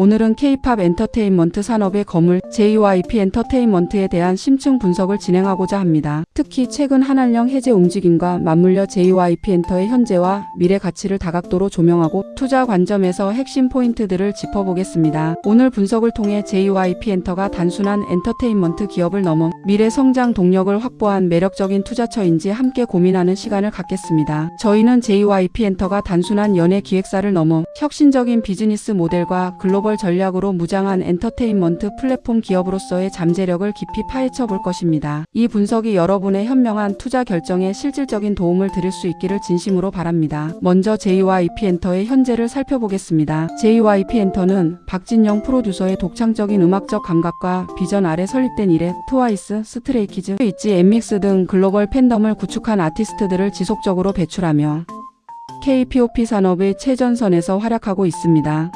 오늘은 K-팝 엔터테인먼트 산업의 거물 JYP 엔터테인먼트에 대한 심층 분석을 진행하고자 합니다. 특히 최근 한한령 해제 움직임과 맞물려 JYP 엔터의 현재와 미래 가치를 다각도로 조명하고 투자 관점에서 핵심 포인트들을 짚어보겠습니다. 오늘 분석을 통해 JYP 엔터가 단순한 엔터테인먼트 기업을 넘어 미래 성장 동력을 확보한 매력적인 투자처인지 함께 고민하는 시간을 갖겠습니다. 저희는 JYP 엔터가 단순한 연예 기획사를 넘어 혁신적인 비즈니스 모델과 글로벌 전략으로 무장한 엔터테인먼트 플랫폼 기업으로서의 잠재력을 깊이 파헤쳐 볼 것입니다. 이 분석이 여러분의 현명한 투자 결정에 실질적인 도움을 드릴 수 있기를 진심으로 바랍니다. 먼저 JYP 엔터의 현재를 살펴보겠습니다. JYP 엔터는 박진영 프로듀서의 독창적인 음악적 감각과 비전 아래 설립된 이래 트와이스, 스트레이키즈, 있지 엠믹스 등 글로벌 팬덤을 구축한 아티스트들을 지속적으로 배출하며 K-POP 산업의 최전선에서 활약하고 있습니다.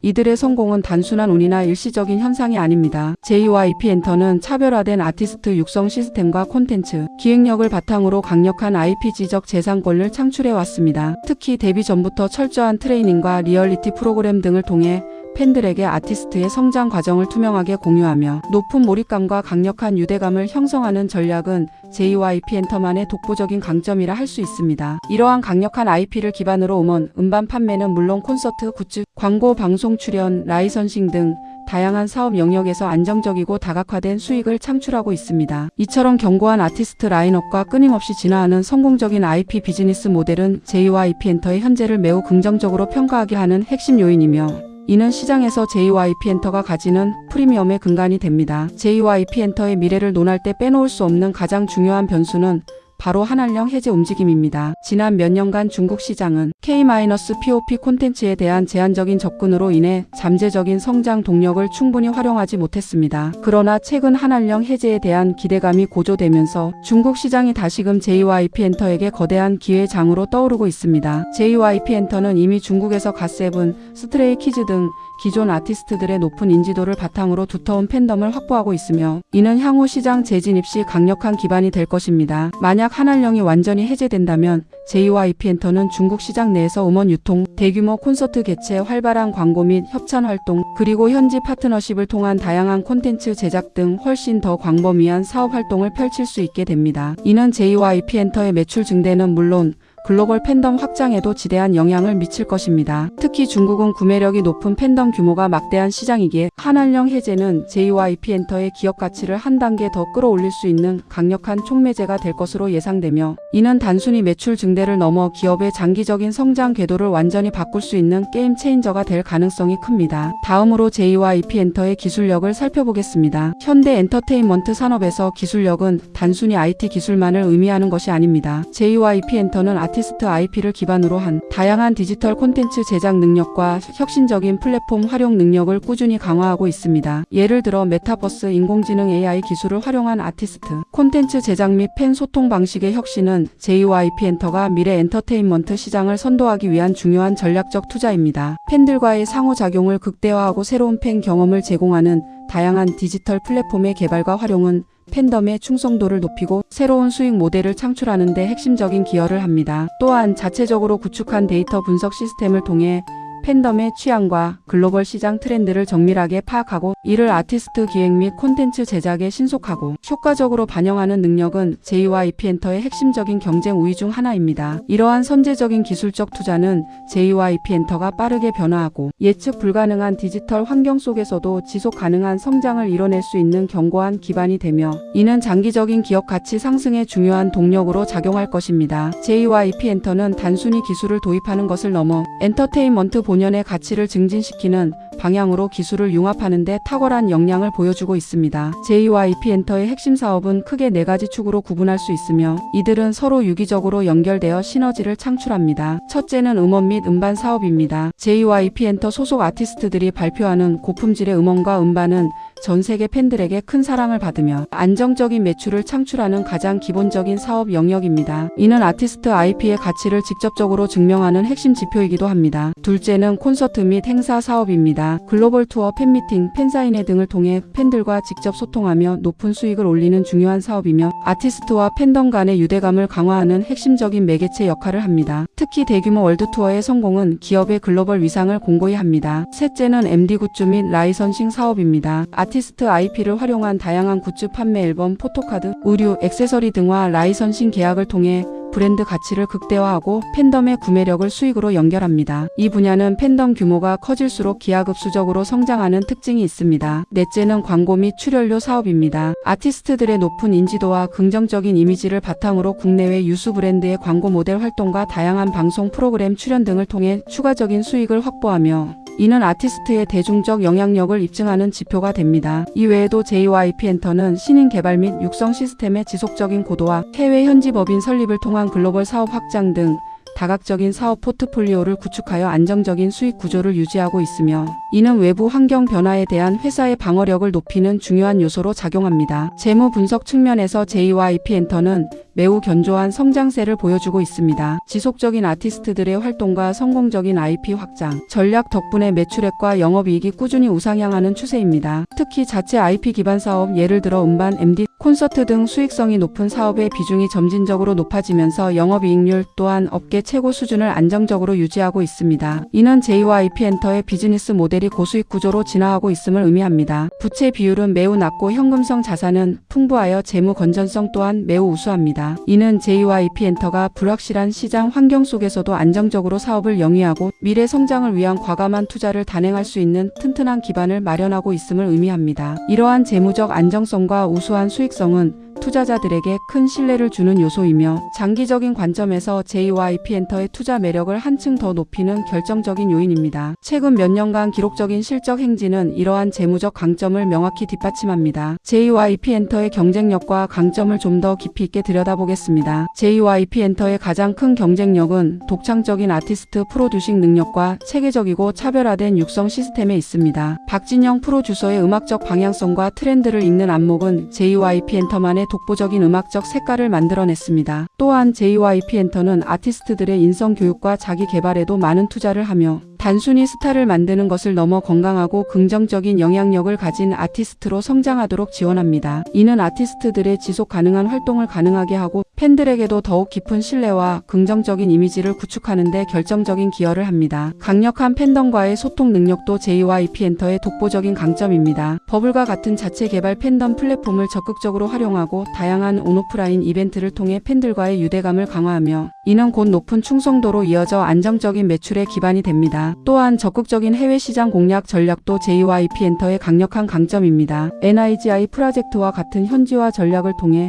이들의 성공은 단순한 운이나 일시적인 현상이 아닙니다. JYP 엔터는 차별화된 아티스트 육성 시스템과 콘텐츠, 기획력을 바탕으로 강력한 IP 지적 재산권을 창출해 왔습니다. 특히 데뷔 전부터 철저한 트레이닝과 리얼리티 프로그램 등을 통해 팬들에게 아티스트의 성장 과정을 투명하게 공유하며 높은 몰입감과 강력한 유대감을 형성하는 전략은 JYP 엔터만의 독보적인 강점이라 할 수 있습니다. 이러한 강력한 IP를 기반으로 음원, 음반 판매는 물론 콘서트, 굿즈, 광고, 방송 출연, 라이선싱 등 다양한 사업 영역에서 안정적이고 다각화된 수익을 창출하고 있습니다. 이처럼 견고한 아티스트 라인업과 끊임없이 진화하는 성공적인 IP 비즈니스 모델은 JYP 엔터의 현재를 매우 긍정적으로 평가하게 하는 핵심 요인이며 이는 시장에서 JYP 엔터가 가지는 프리미엄의 근간이 됩니다. JYP 엔터의 미래를 논할 때 빼놓을 수 없는 가장 중요한 변수는 바로 한한령 해제 움직임입니다. 지난 몇 년간 중국 시장은 K-POP 콘텐츠에 대한 제한적인 접근으로 인해 잠재적인 성장 동력을 충분히 활용하지 못했습니다. 그러나 최근 한한령 해제에 대한 기대감이 고조되면서 중국 시장이 다시금 JYP 엔터에게 거대한 기회 장으로 떠오르고 있습니다. JYP 엔터는 이미 중국에서 갓세븐, 스트레이 키즈 등 기존 아티스트들의 높은 인지도를 바탕으로 두터운 팬덤을 확보하고 있으며 이는 향후 시장 재진입 시 강력한 기반이 될 것입니다. 만약 한한령이 완전히 해제된다면 JYP 엔터는 중국 시장 내에서 음원 유통, 대규모 콘서트 개최, 활발한 광고 및 협찬 활동, 그리고 현지 파트너십을 통한 다양한 콘텐츠 제작 등 훨씬 더 광범위한 사업 활동을 펼칠 수 있게 됩니다. 이는 JYP 엔터의 매출 증대는 물론 글로벌 팬덤 확장에도 지대한 영향을 미칠 것입니다. 특히 중국은 구매력이 높은 팬덤 규모가 막대한 시장이기에 한한령 해제는 JYP 엔터의 기업 가치를 한 단계 더 끌어올릴 수 있는 강력한 촉매제가 될 것으로 예상되며 이는 단순히 매출 증대를 넘어 기업의 장기적인 성장 궤도를 완전히 바꿀 수 있는 게임 체인저가 될 가능성이 큽니다. 다음으로 JYP 엔터의 기술력을 살펴보겠습니다. 현대 엔터테인먼트 산업에서 기술력은 단순히 IT 기술만을 의미하는 것이 아닙니다. JYP 엔터는 아티 스트 IP를 기반으로 한 다양한 디지털 콘텐츠 제작 능력과 혁신적인 플랫폼 활용 능력을 꾸준히 강화하고 있습니다. 예를 들어 메타버스 인공지능 AI 기술을 활용한 아티스트, 콘텐츠 제작 및 팬 소통 방식의 혁신은 JYP 엔터가 미래 엔터테인먼트 시장을 선도하기 위한 중요한 전략적 투자입니다. 팬들과의 상호작용을 극대화하고 새로운 팬 경험을 제공하는 다양한 디지털 플랫폼의 개발과 활용은 팬덤의 충성도를 높이고 새로운 수익 모델을 창출하는 데 핵심적인 기여를 합니다. 또한 자체적으로 구축한 데이터 분석 시스템을 통해 팬덤의 취향과 글로벌 시장 트렌드를 정밀하게 파악하고 이를 아티스트 기획 및 콘텐츠 제작에 신속하고 효과적으로 반영하는 능력은 JYP 엔터의 핵심적인 경쟁 우위 중 하나입니다. 이러한 선제적인 기술적 투자는 JYP 엔터가 빠르게 변화하고 예측 불가능한 디지털 환경 속에서도 지속 가능한 성장을 이뤄낼 수 있는 견고한 기반이 되며 이는 장기적인 기업 가치 상승에 중요한 동력으로 작용할 것입니다. JYP 엔터는 단순히 기술을 도입하는 것을 넘어 엔터테인먼트 본연의 가치를 증진시키는 방향으로 기술을 융합하는 데 탁월한 역량을 보여주고 있습니다. JYP 엔터의 핵심 사업은 크게 네 가지 축으로 구분할 수 있으며 이들은 서로 유기적으로 연결되어 시너지를 창출합니다. 첫째는 음원 및 음반 사업입니다. JYP 엔터 소속 아티스트들이 발표하는 고품질의 음원과 음반은 전 세계 팬들에게 큰 사랑을 받으며 안정적인 매출을 창출하는 가장 기본적인 사업 영역입니다. 이는 아티스트 IP의 가치를 직접적으로 증명하는 핵심 지표이기도 합니다. 둘째는 콘서트 및 행사 사업입니다. 글로벌 투어, 팬미팅, 팬사인회 등을 통해 팬들과 직접 소통하며 높은 수익을 올리는 중요한 사업이며 아티스트와 팬덤 간의 유대감을 강화하는 핵심적인 매개체 역할을 합니다. 특히 대규모 월드 투어의 성공은 기업의 글로벌 위상을 공고히 합니다. 셋째는 MD 굿즈 및 라이선싱 사업입니다. 아 티스트 IP를 활용한 다양한 굿즈 판매 앨범, 포토카드, 의류, 액세서리 등과 라이선싱 계약을 통해 브랜드 가치를 극대화하고 팬덤의 구매력을 수익으로 연결합니다. 이 분야는 팬덤 규모가 커질수록 기하급수적으로 성장하는 특징이 있습니다. 넷째는 광고 및 출연료 사업입니다. 아티스트들의 높은 인지도와 긍정적인 이미지를 바탕으로 국내외 유수 브랜드의 광고 모델 활동과 다양한 방송 프로그램 출연 등을 통해 추가적인 수익을 확보하며 이는 아티스트의 대중적 영향력을 입증하는 지표가 됩니다. 이외에도 JYP 엔터는 신인 개발 및 육성 시스템의 지속적인 고도화, 해외 현지 법인 설립을 통한 글로벌 사업 확장 등 다각적인 사업 포트폴리오를 구축하여 안정적인 수익 구조를 유지하고 있으며 이는 외부 환경 변화에 대한 회사의 방어력을 높이는 중요한 요소로 작용합니다. 재무 분석 측면에서 JYP 엔터는 매우 견조한 성장세를 보여주고 있습니다. 지속적인 아티스트들의 활동과 성공적인 IP 확장, 전략 덕분에 매출액과 영업이익이 꾸준히 우상향하는 추세입니다. 특히 자체 IP 기반 사업 예를 들어 음반, MD, 콘서트 등 수익성이 높은 사업의 비중이 점진적으로 높아지면서 영업이익률 또한 업계 최고 수준을 안정적으로 유지하고 있습니다. 이는 JYP 엔터의 비즈니스 모델이 고수익 구조로 진화하고 있음을 의미합니다. 부채 비율은 매우 낮고 현금성 자산은 풍부하여 재무 건전성 또한 매우 우수합니다. 이는 JYP 엔터가 불확실한 시장 환경 속에서도 안정적으로 사업을 영위하고 미래 성장을 위한 과감한 투자를 단행할 수 있는 튼튼한 기반을 마련하고 있음을 의미합니다. 이러한 재무적 안정성과 우수한 수익성은 투자자들에게 큰 신뢰를 주는 요소이며 장기적인 관점에서 JYP 엔터의 투자 매력을 한층 더 높이는 결정적인 요인입니다. 최근 몇 년간 기록적인 실적 행진은 이러한 재무적 강점을 명확히 뒷받침합니다. JYP 엔터의 경쟁력과 강점을 좀 더 깊이 있게 들여다보겠습니다. JYP 엔터의 가장 큰 경쟁력은 독창적인 아티스트 프로듀싱 능력과 체계적이고 차별화된 육성 시스템에 있습니다. 박진영 프로듀서의 음악적 방향성과 트렌드를 읽는 안목은 JYP 엔터만의 독보적인 음악적 색깔을 만들어냈습니다. 또한 JYP 엔터는 아티스트들의 인성 교육과 자기 개발에도 많은 투자를 하며 단순히 스타를 만드는 것을 넘어 건강하고 긍정적인 영향력을 가진 아티스트로 성장하도록 지원합니다. 이는 아티스트들의 지속 가능한 활동을 가능하게 하고 팬들에게도 더욱 깊은 신뢰와 긍정적인 이미지를 구축하는 데 결정적인 기여를 합니다. 강력한 팬덤과의 소통 능력도 JYP 엔터의 독보적인 강점입니다. 버블과 같은 자체 개발 팬덤 플랫폼을 적극적으로 활용하고 다양한 온오프라인 이벤트를 통해 팬들과의 유대감을 강화하며 이는 곧 높은 충성도로 이어져 안정적인 매출의 기반이 됩니다. 또한 적극적인 해외 시장 공략 전략도 JYP 엔터의 강력한 강점입니다. NIGI 프로젝트와 같은 현지화 전략을 통해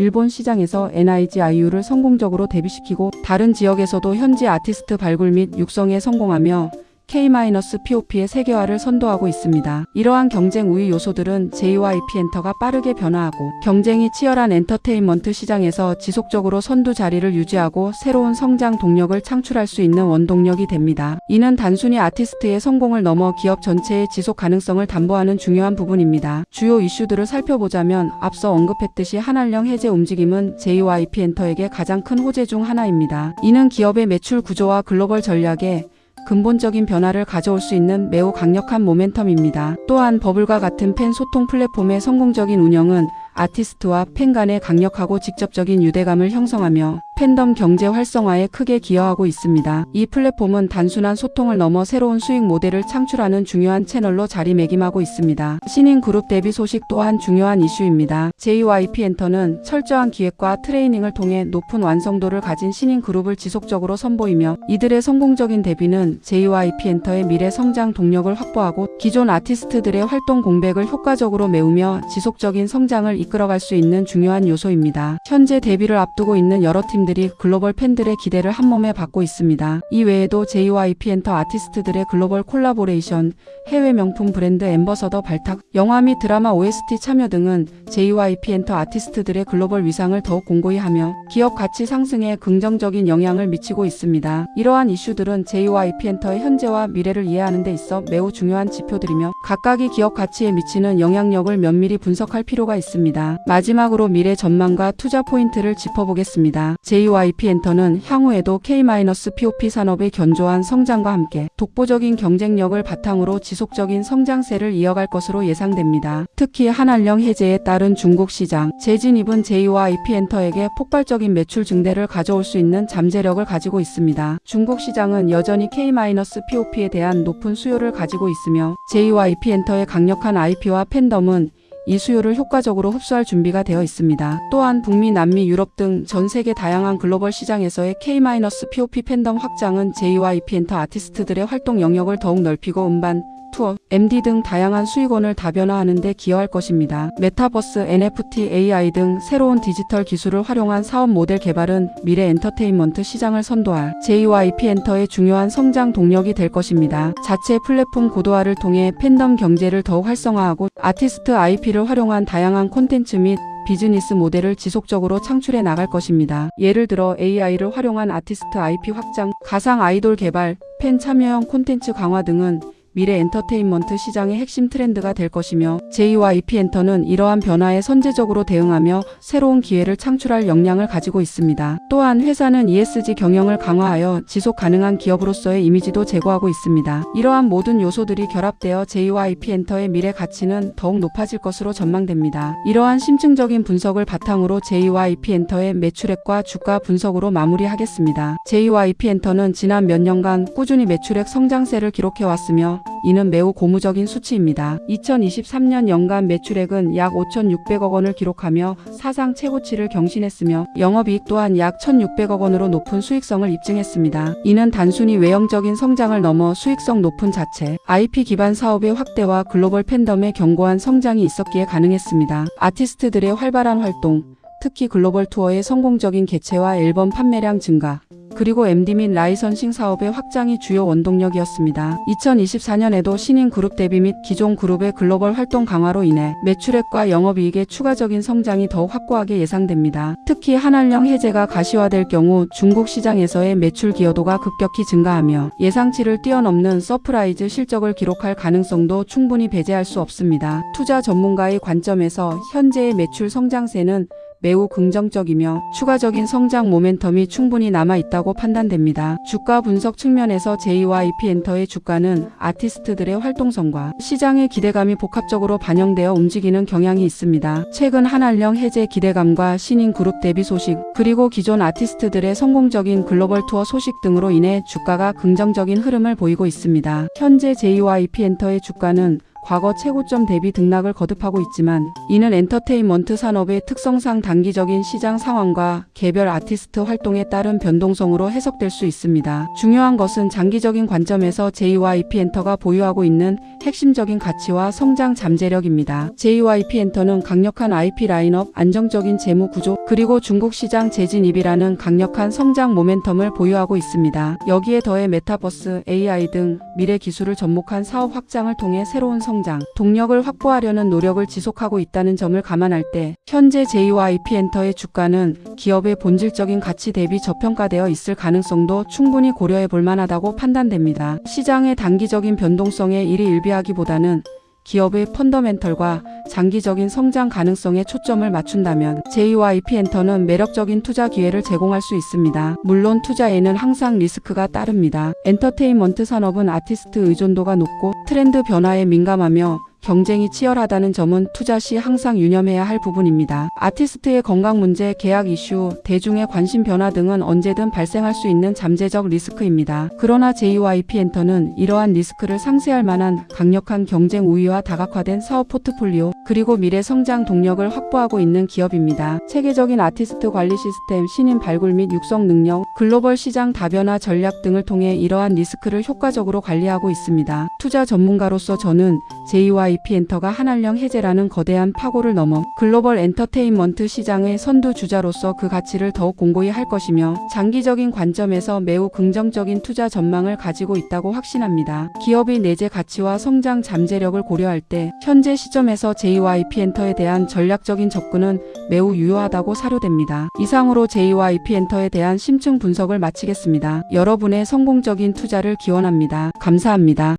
일본 시장에서 NIGIU를 성공적으로 데뷔시키고 다른 지역에서도 현지 아티스트 발굴 및 육성에 성공하며 K-POP의 세계화를 선도하고 있습니다. 이러한 경쟁 우위 요소들은 JYP 엔터가 빠르게 변화하고 경쟁이 치열한 엔터테인먼트 시장에서 지속적으로 선두 자리를 유지하고 새로운 성장 동력을 창출할 수 있는 원동력이 됩니다. 이는 단순히 아티스트의 성공을 넘어 기업 전체의 지속 가능성을 담보하는 중요한 부분입니다. 주요 이슈들을 살펴보자면 앞서 언급했듯이 한알령 해제 움직임은 JYP 엔터에게 가장 큰 호재 중 하나입니다. 이는 기업의 매출 구조와 글로벌 전략에 근본적인 변화를 가져올 수 있는 매우 강력한 모멘텀입니다. 또한 버블과 같은 팬 소통 플랫폼의 성공적인 운영은 아티스트와 팬 간의 강력하고 직접적인 유대감을 형성하며 팬덤 경제 활성화에 크게 기여하고 있습니다. 이 플랫폼은 단순한 소통을 넘어 새로운 수익 모델을 창출하는 중요한 채널로 자리매김하고 있습니다. 신인 그룹 데뷔 소식 또한 중요한 이슈입니다. JYP 엔터는 철저한 기획과 트레이닝을 통해 높은 완성도를 가진 신인 그룹을 지속적으로 선보이며 이들의 성공적인 데뷔는 JYP 엔터의 미래 성장 동력을 확보하고 기존 아티스트들의 활동 공백을 효과적으로 메우며 지속적인 성장을 이끌어갈 수 있는 중요한 요소입니다. 현재 데뷔를 앞두고 있는 여러 팀들이 글로벌 팬들의 기대를 한몸에 받고 있습니다. 이 외에도 JYP 엔터 아티스트들의 글로벌 콜라보레이션, 해외 명품 브랜드 엠버서더 발탁, 영화 및 드라마 OST 참여 등은 JYP 엔터 아티스트들의 글로벌 위상을 더욱 공고히 하며 기업 가치 상승에 긍정적인 영향을 미치고 있습니다. 이러한 이슈들은 JYP 엔터의 현재와 미래를 이해하는 데 있어 매우 중요한 지표들이며 각각이 기업 가치에 미치는 영향력을 면밀히 분석할 필요가 있습니다. 마지막으로 미래 전망과 투자 포인트를 짚어보겠습니다. JYP 엔터는 향후에도 K-POP 산업의 견조한 성장과 함께 독보적인 경쟁력을 바탕으로 지속적인 성장세를 이어갈 것으로 예상됩니다. 특히 한한령 해제에 따른 중국 시장, 재진입은 JYP 엔터에게 폭발적인 매출 증대를 가져올 수 있는 잠재력을 가지고 있습니다. 중국 시장은 여전히 K-POP에 대한 높은 수요를 가지고 있으며 JYP 엔터의 강력한 IP와 팬덤은 이 수요를 효과적으로 흡수할 준비가 되어 있습니다. 또한 북미, 남미, 유럽 등 전 세계 다양한 글로벌 시장에서의 K-POP 팬덤 확장은 JYP 엔터 아티스트들의 활동 영역을 더욱 넓히고 음반, 투어, MD 등 다양한 수익원을 다변화하는 데 기여할 것입니다. 메타버스, NFT, AI 등 새로운 디지털 기술을 활용한 사업 모델 개발은 미래 엔터테인먼트 시장을 선도할 JYP 엔터의 중요한 성장 동력이 될 것입니다. 자체 플랫폼 고도화를 통해 팬덤 경제를 더욱 활성화하고 아티스트 IP를 활용한 다양한 콘텐츠 및 비즈니스 모델을 지속적으로 창출해 나갈 것입니다. 예를 들어 AI를 활용한 아티스트 IP 확장, 가상 아이돌 개발, 팬 참여형 콘텐츠 강화 등은 미래 엔터테인먼트 시장의 핵심 트렌드가 될 것이며 JYP 엔터는 이러한 변화에 선제적으로 대응하며 새로운 기회를 창출할 역량을 가지고 있습니다. 또한 회사는 ESG 경영을 강화하여 지속 가능한 기업으로서의 이미지도 제고하고 있습니다. 이러한 모든 요소들이 결합되어 JYP 엔터의 미래 가치는 더욱 높아질 것으로 전망됩니다. 이러한 심층적인 분석을 바탕으로 JYP 엔터의 매출액과 주가 분석으로 마무리하겠습니다. JYP 엔터는 지난 몇 년간 꾸준히 매출액 성장세를 기록해 왔으며 이는 매우 고무적인 수치입니다. 2023년 연간 매출액은 약 5,600억 원을 기록하며 사상 최고치를 경신했으며 영업이익 또한 약 1,600억 원으로 높은 수익성을 입증했습니다. 이는 단순히 외형적인 성장을 넘어 수익성 높은 자체, IP 기반 사업의 확대와 글로벌 팬덤의 견고한 성장이 있었기에 가능했습니다. 아티스트들의 활발한 활동, 특히 글로벌 투어의 성공적인 개최와 앨범 판매량 증가, 그리고 MD 및 라이선싱 사업의 확장이 주요 원동력이었습니다. 2024년에도 신인 그룹 데뷔 및 기존 그룹의 글로벌 활동 강화로 인해 매출액과 영업이익의 추가적인 성장이 더욱 확고하게 예상됩니다. 특히 한한령 해제가 가시화될 경우 중국 시장에서의 매출 기여도가 급격히 증가하며 예상치를 뛰어넘는 서프라이즈 실적을 기록할 가능성도 충분히 배제할 수 없습니다. 투자 전문가의 관점에서 현재의 매출 성장세는 매우 긍정적이며 추가적인 성장 모멘텀이 충분히 남아 있다고 판단됩니다. 주가 분석 측면에서 JYP 엔터의 주가는 아티스트들의 활동성과 시장의 기대감이 복합적으로 반영되어 움직이는 경향이 있습니다. 최근 한한령 해제 기대감과 신인 그룹 데뷔 소식, 그리고 기존 아티스트들의 성공적인 글로벌 투어 소식 등으로 인해 주가가 긍정적인 흐름을 보이고 있습니다. 현재 JYP 엔터의 주가는 과거 최고점 대비 등락을 거듭하고 있지만 이는 엔터테인먼트 산업의 특성상 단기적인 시장 상황과 개별 아티스트 활동에 따른 변동성으로 해석될 수 있습니다. 중요한 것은 장기적인 관점에서 JYP 엔터가 보유하고 있는 핵심적인 가치와 성장 잠재력입니다. JYP 엔터는 강력한 IP 라인업, 안정적인 재무 구조, 그리고 중국 시장 재진입이라는 강력한 성장 모멘텀을 보유하고 있습니다. 여기에 더해 메타버스, AI 등 미래 기술을 접목한 사업 확장을 통해 새로운 성 장, 동력을 확보하려는 노력을 지속하고 있다는 점을 감안할 때 현재 JYP 엔터의 주가는 기업의 본질적인 가치 대비 저평가되어 있을 가능성도 충분히 고려해 볼 만하다고 판단됩니다. 시장의 단기적인 변동성에 일이 일비하기보다는 기업의 펀더멘털과 장기적인 성장 가능성에 초점을 맞춘다면 JYP 엔터는 매력적인 투자 기회를 제공할 수 있습니다. 물론 투자에는 항상 리스크가 따릅니다. 엔터테인먼트 산업은 아티스트 의존도가 높고 트렌드 변화에 민감하며 경쟁이 치열하다는 점은 투자 시 항상 유념해야 할 부분입니다. 아티스트의 건강 문제, 계약 이슈, 대중의 관심 변화 등은 언제든 발생할 수 있는 잠재적 리스크입니다. 그러나 JYP 엔터는 이러한 리스크를 상쇄할 만한 강력한 경쟁 우위와 다각화된 사업 포트폴리오, 그리고 미래 성장 동력을 확보하고 있는 기업입니다. 체계적인 아티스트 관리 시스템, 신인 발굴 및 육성 능력, 글로벌 시장 다변화 전략 등을 통해 이러한 리스크를 효과적으로 관리하고 있습니다. 투자 전문가로서 저는 JYP 엔터가 한한령 해제라는 거대한 파고를 넘어 글로벌 엔터테인먼트 시장의 선두 주자로서 그 가치를 더욱 공고히 할 것이며 장기적인 관점에서 매우 긍정적인 투자 전망을 가지고 있다고 확신합니다. 기업의 내재 가치와 성장 잠재력을 고려할 때 현재 시점에서 JYP 엔터에 대한 전략적인 접근은 매우 유효하다고 사료됩니다. 이상으로 JYP 엔터에 대한 심층 분석을 마치겠습니다. 여러분의 성공적인 투자를 기원합니다. 감사합니다.